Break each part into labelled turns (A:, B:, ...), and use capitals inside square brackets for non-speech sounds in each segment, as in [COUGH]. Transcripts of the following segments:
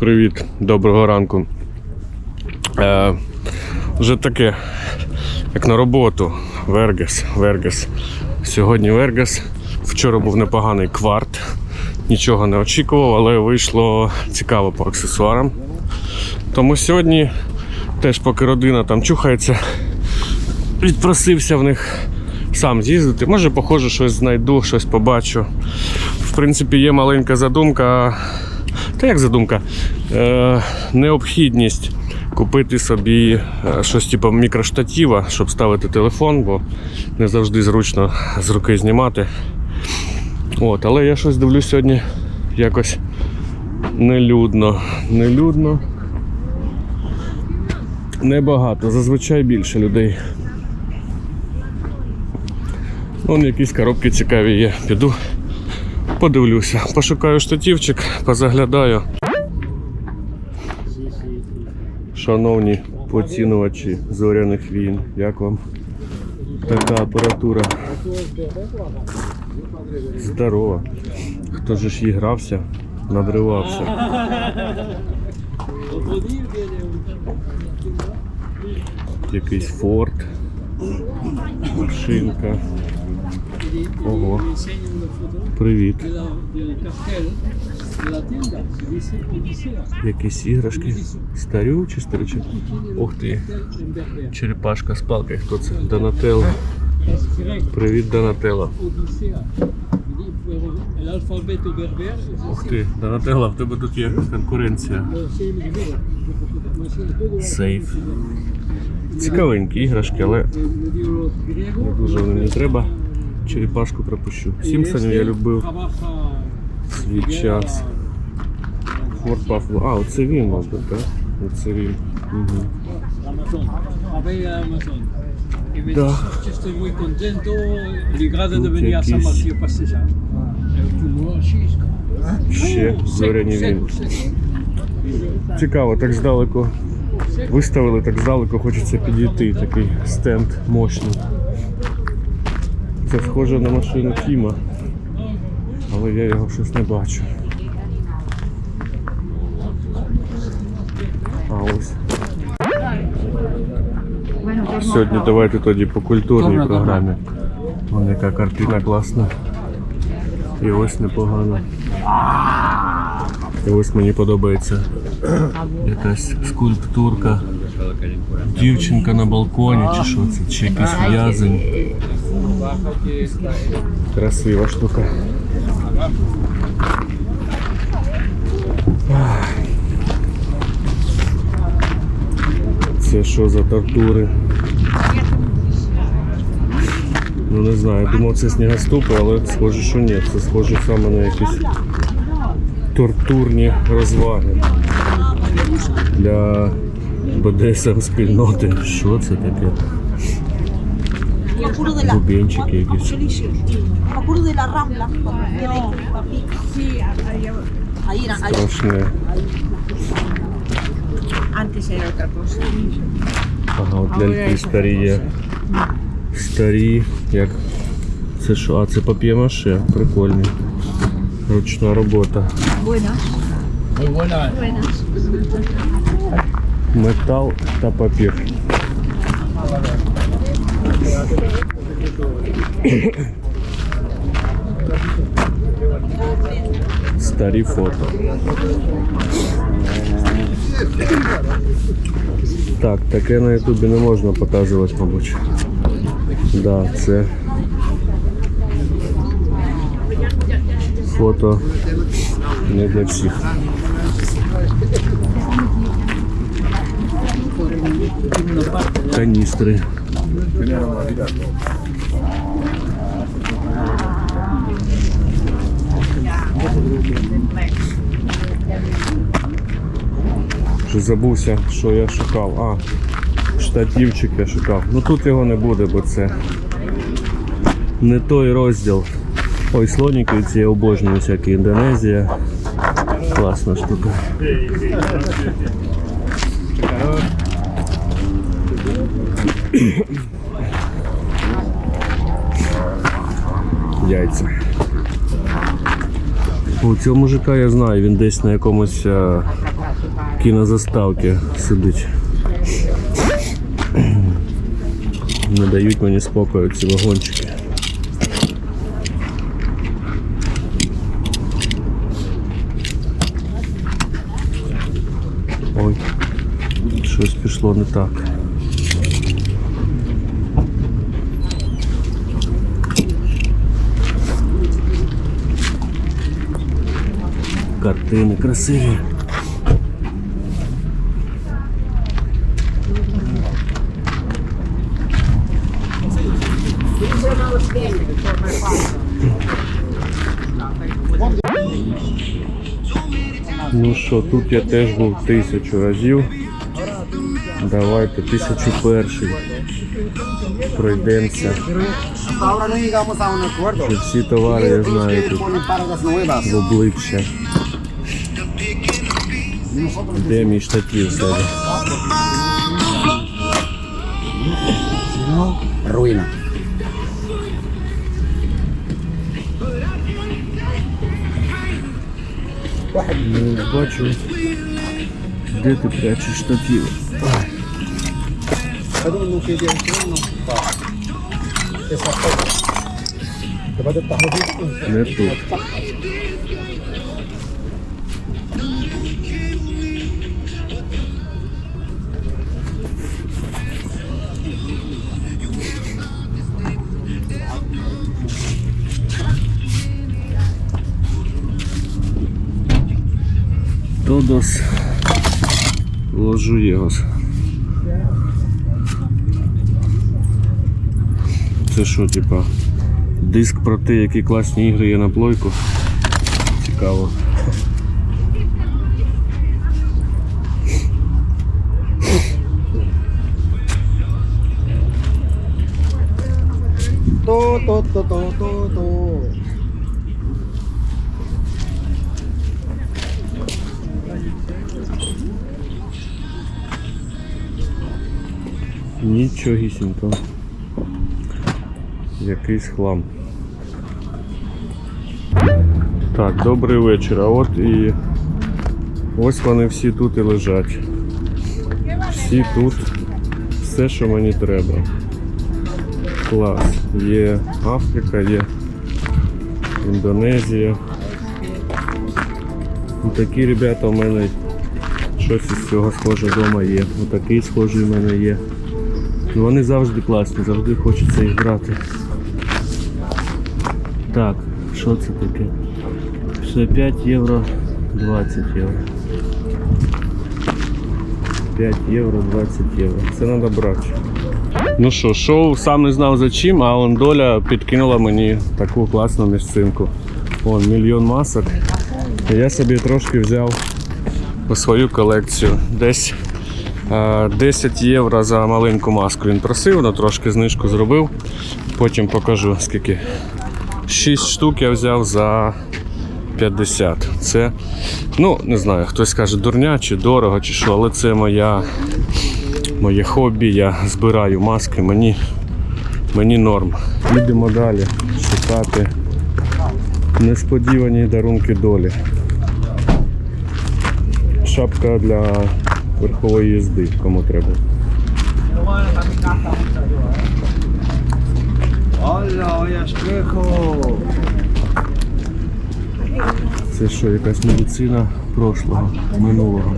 A: Привіт, доброго ранку. Е, вже таке, як на роботу. Вергес, Вергес. Сьогодні Вергес. Вчора був непоганий кварт. Нічого не очікував, але вийшло цікаво по аксесуарам. Тому сьогодні, теж поки родина там чухається, відпросився в них сам з'їздити. Може, похоже, щось знайду, щось побачу. В принципі, є маленька задумка. Та як задумка? Е, необхідність купити собі е, щось типу мікроштатива, щоб ставити телефон, бо не завжди зручно з руки знімати. От, але я щось дивлюсь сьогодні якось нелюдно. Нелюдно. Небагато, зазвичай більше людей. Вон якісь коробки цікаві є. Піду, подивлюся. Пошукаю штативчик, позаглядаю. Шановні поцінувачі зоряних війн, як вам така апаратура? Здорова. Хто ж їй грався, надривався. Якийсь форт, машинка. Ого, привіт. Якісь іграшки. Старю чи старичок? Ух ти. Черепашка з палкою. Хто це? Донателло. Привіт, Донателло. Ух ти, Донателло, в тебе тут є конкуренція. Сейф. Цікавенькі іграшки, але дуже вони мені треба. Черепашку пропущу. Сімпсонів я любив свій час. Форт Пафло. А, оце він, мабуть, так? Оце він. Угу.
B: Cisco.
A: Ще зоряні він. Цікаво, так здалеку. Виставили так здалеку, хочеться підійти. Такий стенд мощний. Це схоже на машину Тіма. Але я його щось не бачу. А ось. Сьогодні давайте тоді по культурній програмі. Вон яка картина класна. І ось непогано. І ось мені подобається якась скульптурка. Дівчинка на балконі, чи що це, чи якийсь в'язень. Красива штука. Це що за тортури? Ну не знаю, думав це снігоступи, але схоже, що ні. Це схоже саме на якісь тортурні розваги для БДСМ спільноти. Що це таке?
C: Me acuerdo de la.
A: Бубенчики якісь.
C: Me acuerdo de la rambla cuando tiene papica. Ahí era, ahí.
A: Страшне.
D: Antes era otra cosa.
A: Ага, от ляльки старі є. Старі, як. Це що? А, це пап'є-маше. Прикольні. Ручна робота. Метал та папір. Старі фото. Так, таке на ютубі не можна показувати, мабуть. Да, це фото не для всіх. Каністри. Вже забувся, що я шукав. А, штативчик я шукав. Ну тут його не буде, бо це не той розділ. Ой, слоніки ці обожнюю всякі Індонезія. Класна штука. Яйця. У цього мужика я знаю, він десь на якомусь а, кінозаставці сидить. [CLEARS THROAT] Не дають мені спокою ці вагончики. Ой, щось пішло не так. Картини красиві. Ну що, тут я теж був тисячу разів. Давайте тисячу перший. Пройдемося. Всі товари я знаю тут в обличчя. Де мій штатів себе?
E: Ruina.
A: Не бачу. Де ти прячеш штатів?
E: Pwede mo
A: Todos ложу його. Це що, типа, диск про те, які класні ігри є на плойку? Цікаво.
E: To, to.
A: Нічогісінько. Якийсь хлам. Так, добрий вечір. А от і ось вони всі тут і лежать. Всі тут. Все, що мені треба. Клас. Є Африка, є Індонезія. Такі ребята у мене щось із цього схоже вдома є. Отакий схожий у мене є. Ну, вони завжди класні, завжди хочеться їх брати. Так, що це таке? 65 євро 20 євро. 5 євро 20 євро. Це треба брати. Ну що, шоу сам не знав за чим, а он доля підкинула мені таку класну місцинку. Вон мільйон масок. І я собі трошки взяв по свою колекцію. Десь 10 євро за маленьку маску він просив, але трошки знижку зробив. Потім покажу скільки. 6 штук я взяв за 50. Це, ну, не знаю, хтось скаже дурня чи дорого, чи що, але це моя, моє хобі. Я збираю маски, мені, мені норм. Їдемо далі шукати несподівані дарунки долі. Шапка для верхової їзди, кому треба. Це що, якась медицина прошлого, минулого.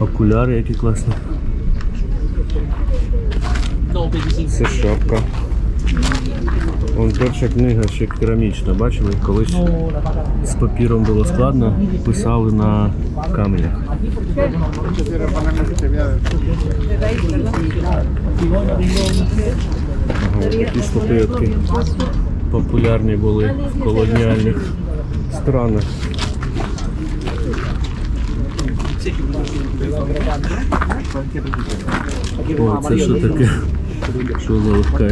A: Окуляри які класні. Це шапка. Вон перша книга ще керамічна, бачили? Колись з папіром було складно, писали на каменях. Ага, такі статуетки популярні були в колоніальних странах. О, це що таке? Що за легка?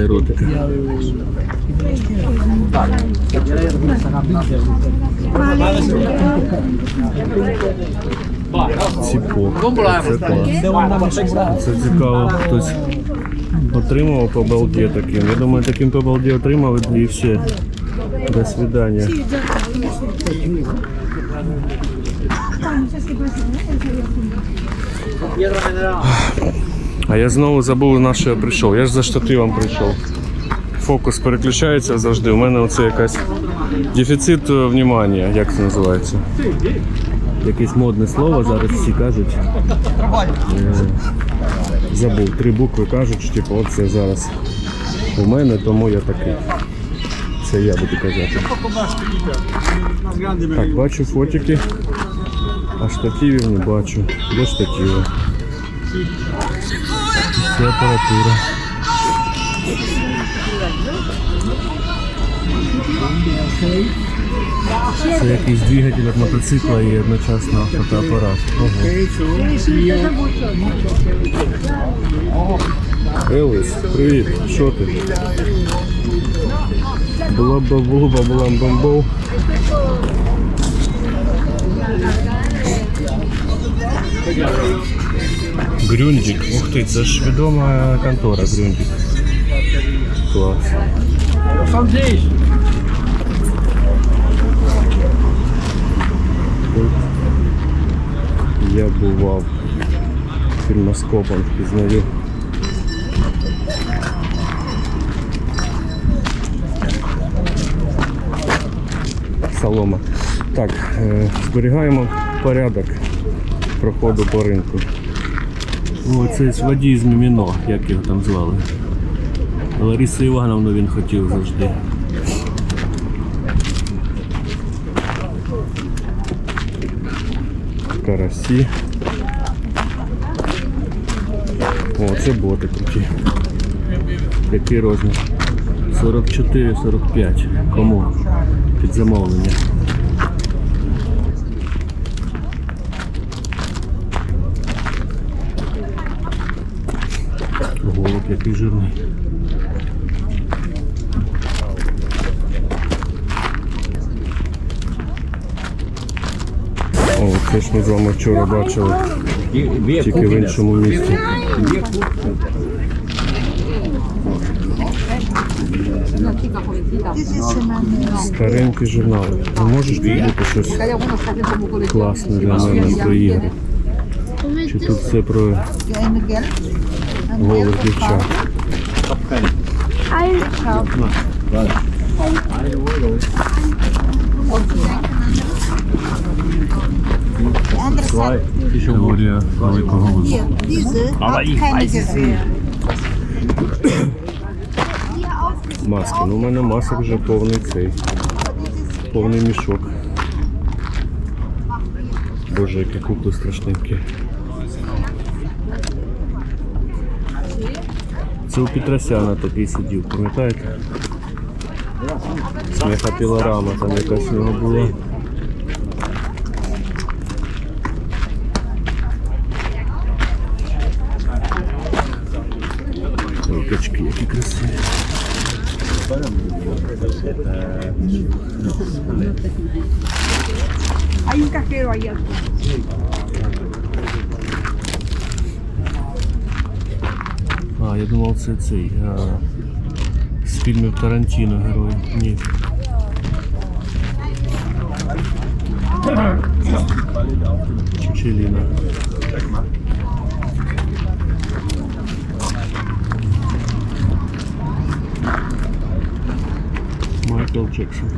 A: Ціпок. Це. Це цікаво. Хтось отримав по балді таким. Я думаю, таким по балді отримав і все. До свидання. А я знову забув на що я прийшов. Я ж за штативом прийшов. Фокус переключається завжди. У мене оце якась дефіцит е, внимання, як це називається. Якесь модне слово, зараз всі кажуть. Е, Забув. Три букви кажуть, що типу, оце зараз у мене, тому я такий. Це я буду казати. Так, бачу фотики, а штативів не бачу. Де штативи? Це апаратура. Це якийсь двигатель від мотоцикла і одночасно фотоапарат. Ого. Привіт, що ти? Була б було б була бомбов. Грюндик. Ух ти, це ж відома контора Грюндик. Клас. Я бував фільмоскопом, пізнаю. Солома. Так, зберігаємо порядок проходу по ринку. О, це водій з Міміно, як його там звали. Ларису Івановну він хотів завжди. Карасі. О, це боти круті. Який розмір? 44-45. Кому? Під замовлення. Який жирний. О, це ж ми з вами вчора бачили. Тільки в іншому місці. Старенький журнал. Не можеш тут щось класне для мене про ігри? Чи тут все про голих дівчат? Великого. Маски. Ну, у мене масок вже повний цей. Повний мішок. Боже, які кукли страшненькі. Це у Петросяна такий сидів, пам'ятаєте? Сміха пілорама, там якась у нього була. Ой, качки, які красиві.
D: Hay un cajero ahí
A: А, я думав, це цей. А, з фільмів Тарантіно герой. Ні. Чичеліна. Майкл Джексон.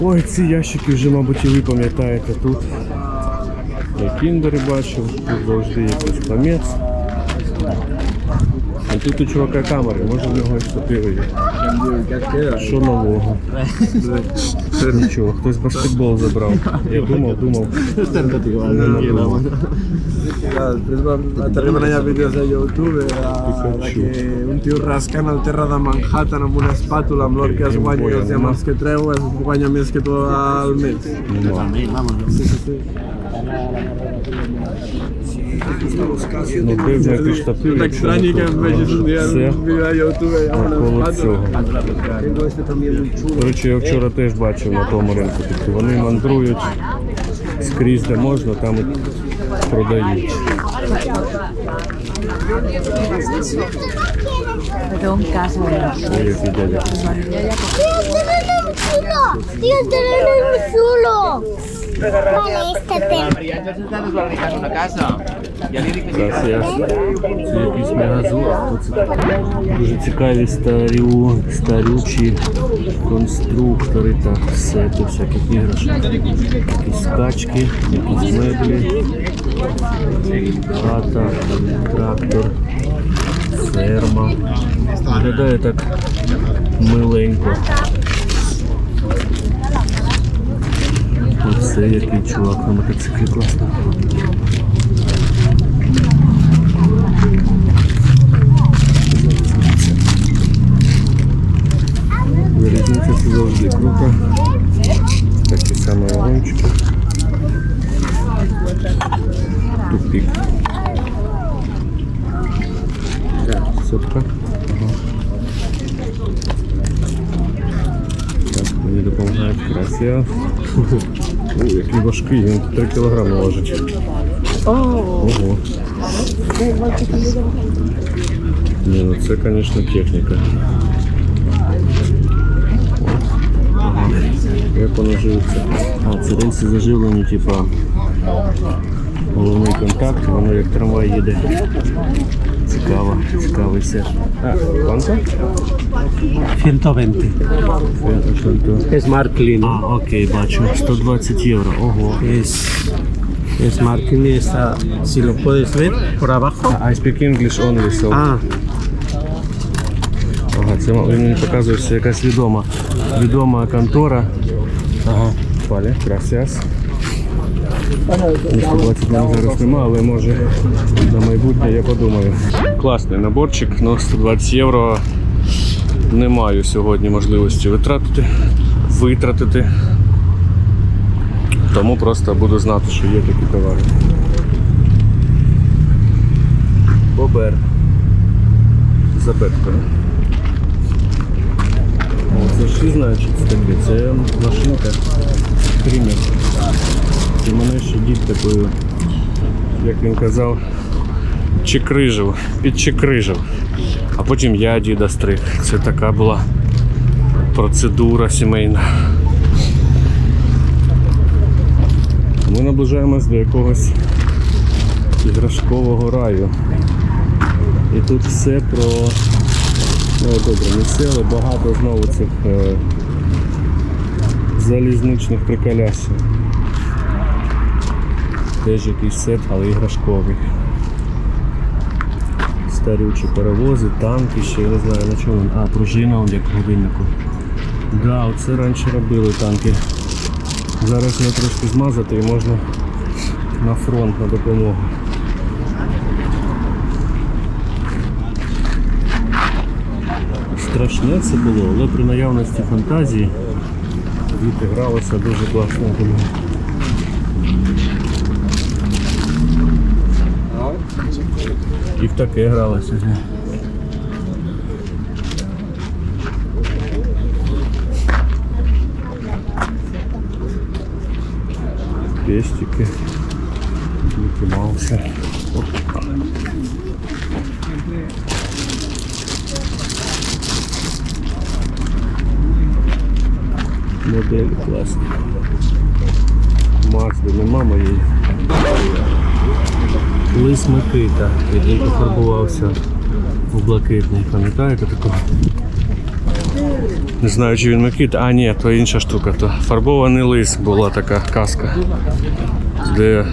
A: Ой, ці ящики вже, мабуть, і ви пам'ятаєте тут. Я кіндери бачив, тут завжди якийсь хамець. А тут у чувака камери, може в нього і штативи є. Що нового? Нічого, хтось баскетбол забрав. Я думав, думав.
E: Vídeos de YouTube de, de que un tio rascant el terra de Manhattan amb una espàtula amb l'or que es guanya i els diamants que treu es guanya més que tot al mes. Sí, sí, sí.
A: Ну, де знайти штатив,
E: Так
A: якщо
E: un dia
A: Все. До речі, я вчора теж бачив на тому ринку. Тобто вони мандрують скрізь, де можна, там і продають.
F: Pero en casa.
A: Ой,
G: tema.
A: Gracias. Це якийсь мегазор. Хто? Дуже цікаві старі, старючі конструктори та сети всяких іграшок. Якісь скачки, якісь меблі, хата, трактор, ферма. Виглядає так миленько. Який чувак на мотоциклі класно. Залізниця це завжди круто. Красія. Ой, який важкий, він 3 кілограми важить. Ого. Ні, ну це, звісно, техніка. Як воно живиться? А, це рельси заживлені, типа головний контакт, воно як трамвай їде. Цікаво, цікавий сет. А, банка?
B: 120. Es Marklin.
A: А, окей, бачу. 120 євро. Ого.
B: Es, es Marklin. Está, si lo puedes ver por abajo.
A: I speak English only, so...
B: Ah,
A: Ага, це він мені показує, що якась відома, відома контора. Ага, палі, gracias. Ну, 120 мене зараз нема, але може на майбутнє я подумаю. Класний наборчик, але 120 євро не маю сьогодні можливості витратити, витратити. Тому просто буду знати, що є такі товари. Бобер. За це ж знаю, що це таке. Це машинка скример. І мене ще дід такою, як він казав, чекрижив, підчекрижив. А потім я діда стриг. Це така була процедура сімейна. Ми наближаємось до якогось іграшкового раю. І тут все про Ну, добре, місце, але багато знову цих е, залізничних приколясів. Теж якийсь сет, але іграшковий. Старючі паровози, танки, ще я не знаю на чому. А, пружина як годиннику. Да, оце раніше робили танки. Зараз його трошки змазати і можна на фронт на допомогу. страшне це було, але при наявності фантазії діти гралися дуже класно. я думаю. І в таке гралося. Пестики, Микки Мауси. Опа. Модель класні. Мазди нема моєї. Лис Микита, який пофарбувався в блакитний. Пам'ятаєте такого? Не знаю, чи він Микита. А, ні, то інша штука. То фарбований лис була така казка. Де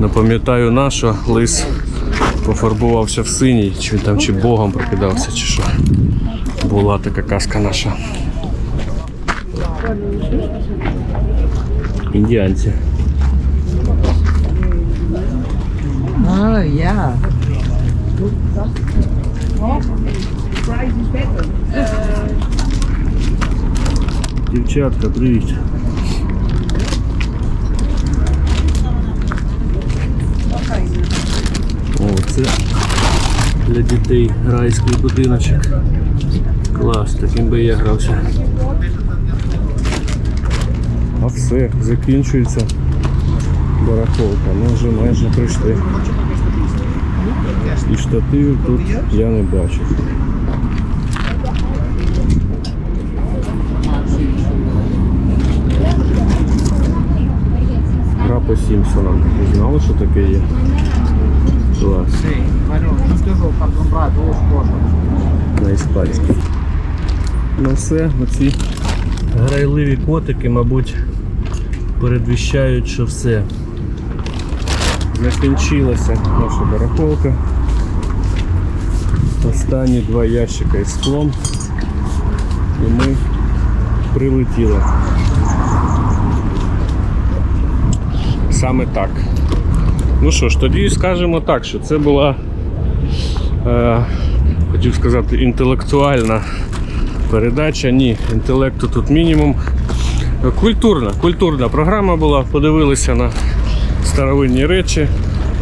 A: не пам'ятаю на що лис пофарбувався в синій, чи там чи богом прокидався, чи що. Була така казка наша. Індіанці.
D: Oh, yeah.
A: Дівчатка, привіт. О, це для дітей райський будиночок. Клас, таким би я грався. А все, закінчується барахолка. Ми вже майже прийшли і штативів тут я не бачив. Гра по Сімпсонам. Ви знали, що таке є? Клас. На іспанській. Ну все, оці грайливі котики, мабуть, передвіщають, що все. Закінчилася наша барахолка. Останні два ящика із склом. І ми прилетіли. Саме так. Ну що ж, тоді скажемо так, що це була, е, хотів сказати, інтелектуальна передача. Ні, інтелекту тут мінімум. Культурна, культурна програма була. Подивилися на старовинні речі,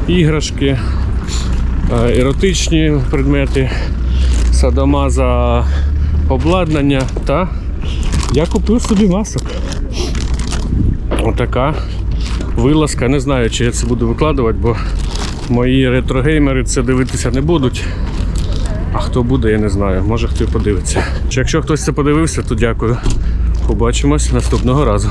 A: іграшки, еротичні предмети, садомаза, обладнання та я купив собі масок. Отака вилазка. Не знаю, чи я це буду викладувати, бо мої ретрогеймери це дивитися не будуть. А хто буде, я не знаю. Може хто і подивиться. Якщо хтось це подивився, то дякую. Побачимось наступного разу.